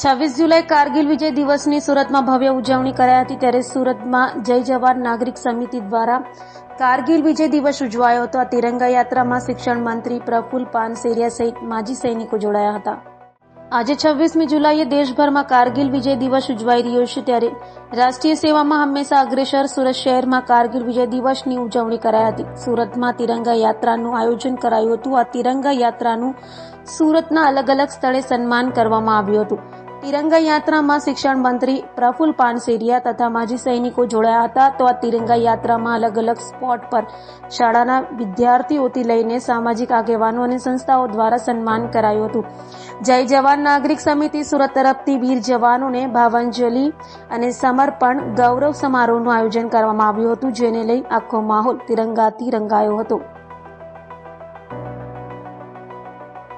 છવ્વીસ જુલાઈ કારગિલ વિજય દિવસની સુરતમાં ભવ્ય ઉજવણી કરાઈ હતી ત્યારે સુરતમાં જય જવાન નાગરિક સમિતિ દ્વારા કારગિલ વિજય દિવસ ઉજવાયો હતો. આ તિરંગા યાત્રામાં શિક્ષણ મંત્રી પ્રફુલ પાનસેરિયા સહિત માજી સૈનિકો જોડાયા હતા. આજે છવ્વીસમી જુલાઈએ દેશભરમાં કારગિલ વિજય દિવસ ઉજવાઈ રહ્યો છે ત્યારે રાષ્ટ્રીય સેવામાં હંમેશા અગ્રેસર સુરત શહેરમાં કારગિલ વિજય દિવસની ઉજવણી કરાઈ હતી. સુરતમાં તિરંગા યાત્રાનું આયોજન કરાયું હતું. આ તિરંગા યાત્રાનું સુરતના અલગ અલગ સ્થળે સન્માન કરવામાં આવ્યું હતું. તિરંગા યાત્રામાં શિક્ષણ મંત્રી પ્રફુલ પાનસેરિયા તથા માજી સૈનિકો જોડાયા હતા. તો આ તિરંગા યાત્રામાં અલગ અલગ સ્પોટ પર શાળાના વિદ્યાર્થીઓથી લઈને સામાજિક આગેવાનો અને સંસ્થાઓ દ્વારા સન્માન કરાયું હતું. જય જવાન નાગરિક સમિતિ સુરત તરફથી વીર જવાનોને ભાવાંજલિ અને સમર્પણ ગૌરવ સમારોહનું આયોજન કરવામાં આવ્યું હતું, જેને લઈ આખો માહોલ તિરંગાથી રંગાયો હતો.